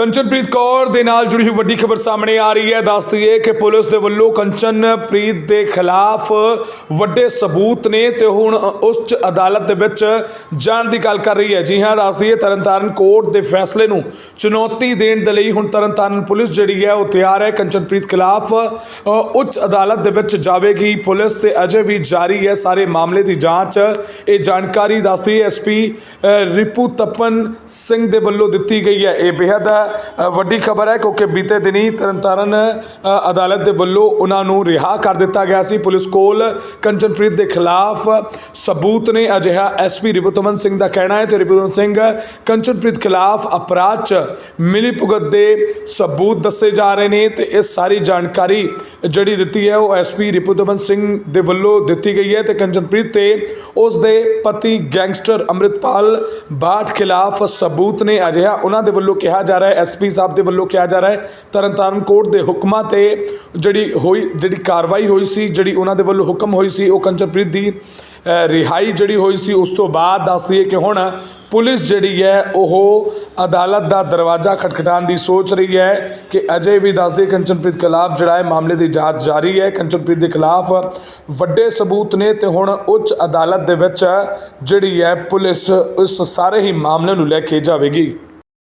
ਕੰਚਨਪ੍ਰੀਤ ਕੌਰ ਦੇ ਨਾਲ ਜੁੜੀ ਹੋਈ ਵੱਡੀ ਖਬਰ ਸਾਹਮਣੇ ਆ ਰਹੀ ਹੈ। ਦੱਸ ਦਈਏ ਕਿ ਪੁਲਿਸ ਦੇ ਵੱਲੋਂ ਕੰਚਨਪ੍ਰੀਤ ਦੇ ਖਿਲਾਫ ਵੱਡੇ ਸਬੂਤ ਨੇ ਤੇ ਹੁਣ ਉੱਚ ਅਦਾਲਤ ਦੇ ਵਿੱਚ ਜਾਣ ਦੀ ਗੱਲ ਕਰ ਰਹੀ ਹੈ। ਜੀ ਹਾਂ, ਦੱਸ ਦਈਏ ਤਰਨਤਾਰਨ ਕੋਰਟ ਦੇ ਫੈਸਲੇ ਨੂੰ ਚੁਣੌਤੀ ਦੇਣ ਦੇ ਲਈ ਹੁਣ ਤਰਨਤਾਰਨ ਪੁਲਿਸ ਜਿਹੜੀ ਹੈ ਉਹ ਤਿਆਰ ਹੈ। ਕੰਚਨਪ੍ਰੀਤ ਖਿਲਾਫ ਉੱਚ ਅਦਾਲਤ ਦੇ ਵਿੱਚ ਜਾਵੇਗੀ। ਪੁਲਿਸ ਤੇ ਅਜੇ ਵੀ ਜਾਰੀ ਹੈ ਸਾਰੇ ਮਾਮਲੇ ਦੀ ਜਾਂਚ। ਇਹ ਜਾਣਕਾਰੀ ਦੱਸਦੀ ਹੈ ਐਸਪੀ ਰਿਪੂ ਤਪਨ ਸਿੰਘ ਦੇ ਵੱਲੋਂ ਦਿੱਤੀ ਗਈ ਹੈ। ਇਹ ਬੇहद ਵੱਡੀ ਖਬਰ ਹੈ ਕਿਉਂਕਿ ਬੀਤੇ ਦਿਨੀ ਤਰਨਤਾਰਨ ਅ, ਅਦਾਲਤ ਦੇ ਵੱਲੋਂ ਉਹਨਾਂ ਨੂੰ ਰਿਹਾ ਕਰ ਦਿੱਤਾ ਗਿਆ ਸੀ। ਪੁਲਿਸ ਕੋਲ ਕੰਚਨਪ੍ਰੀਤ ਦੇ ਖਿਲਾਫ ਸਬੂਤ ਨੇ ਅਜਿਹਾ ਐਸਪੀ ਰਿਪੂ ਤਪਨ ਸਿੰਘ ਦਾ ਕਹਿਣਾ ਹੈ ਤੇ ਰਿਪੂ ਤਪਨ ਸਿੰਘ ਕੰਚਨਪ੍ਰੀਤ ਖਿਲਾਫ ਅਪਰਾਧ ਚ ਮਿਲੀ ਭੁਗਤ ਦੇ ਸਬੂਤ ਦੱਸੇ ਜਾ ਰਹੇ ਨੇ ਤੇ ਇਹ ਸਾਰੀ ਜਾਣਕਾਰੀ ਜਿਹੜੀ ਦਿੱਤੀ ਹੈ ਉਹ ਐਸਪੀ ਰਿਪੂਦਮਨ ਸਿੰਘ ਦੇ ਵੱਲੋਂ ਦਿੱਤੀ ਗਈ ਹੈ ਤੇ ਕੰਚਨਪ੍ਰੀਤ ਤੇ ਉਸ ਦੇ ਪਤੀ ਗੈਂਗਸਟਰ ਅੰਮ੍ਰਿਤਪਾਲ ਬਾਠ ਖਿਲਾਫ ਸਬੂਤ ਨੇ ਅਜਿਹਾ ਉਹਨਾਂ ਦੇ ਵੱਲੋਂ ਕਿਹਾ ਜਾ ਰਿਹਾ ਹੈ। ਐਸਪੀ ਸਾਹਿਬ ਦੇ ਵੱਲੋਂ ਕਿਹਾ ਜਾ ਰਿਹਾ ਹੈ। ਤਰਨਤਾਰਨ ਕੋਰਟ ਦੇ ਹੁਕਮਾਂ ਤੇ ਜਿਹੜੀ ਹੋਈ, ਜਿਹੜੀ ਕਾਰਵਾਈ ਹੋਈ ਸੀ, ਜਿਹੜੀ ਉਹਨਾਂ ਦੇ ਵੱਲੋਂ ਹੁਕਮ ਹੋਈ ਸੀ, ਉਹ ਕੰਚਨਪ੍ਰੀਤ ਦੀ ਰਿਹਾਈ ਜਿਹੜੀ ਹੋਈ ਸੀ, ਉਸ ਤੋਂ ਬਾਅਦ ਦੱਸਦੀ ਹੈ ਕਿ ਹੁਣ ਪੁਲਿਸ ਜਿਹੜੀ ਹੈ, ਉਹ ਅਦਾਲਤ ਦਾ ਦਰਵਾਜ਼ਾ ਖਟਖਟਾਉਣ ਦੀ ਸੋਚ ਰਹੀ ਹੈ ਕਿ ਅਜੇ ਵੀ ਦੱਸਦੇ ਕੰਚਨਪ੍ਰੀਤ ਖਿਲਾਫ ਜਿਹੜਾ ਹੈ ਮਾਮਲੇ ਦੀ ਜਾਂਚ ਜਾਰੀ ਹੈ। ਕੰਚਨਪ੍ਰੀਤ ਦੇ ਖਿਲਾਫ ਵੱਡੇ ਸਬੂਤ ਨੇ ਤੇ ਹੁਣ ਉੱਚ ਅਦਾਲਤ ਦੇ ਵਿੱਚ ਜਿਹੜੀ ਹੈ, ਪੁਲਿਸ ਇਸ ਸਾਰੇ ਹੀ ਮਾਮਲੇ ਨੂੰ ਲੈ ਕੇ ਜਾਵੇਗੀ।